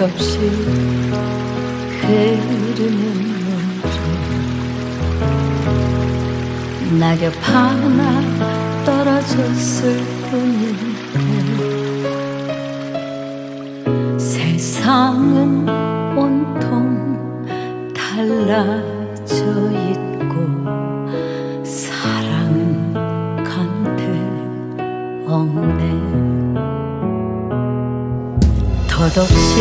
끝없이 흐르는 물이 낙엽 하나 떨어졌을 뿐인데 세상은 온통 달라. 덧없이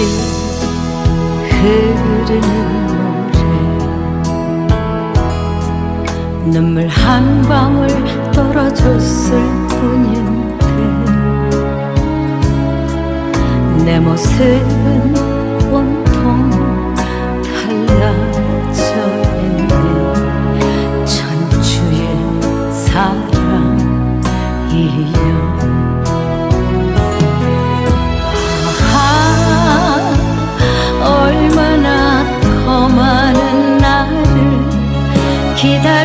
흐르는 노래. 눈물 한 방울 떨어졌을 뿐인데 그 내 모습은 기다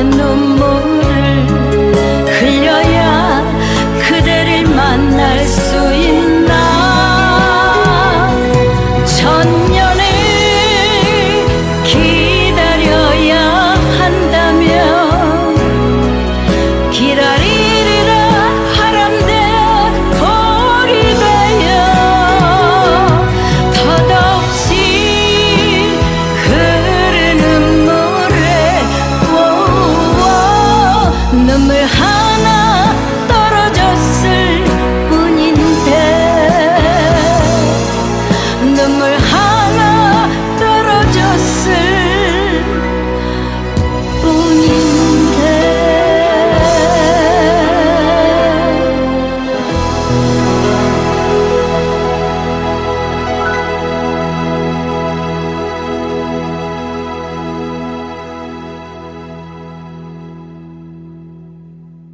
in the morning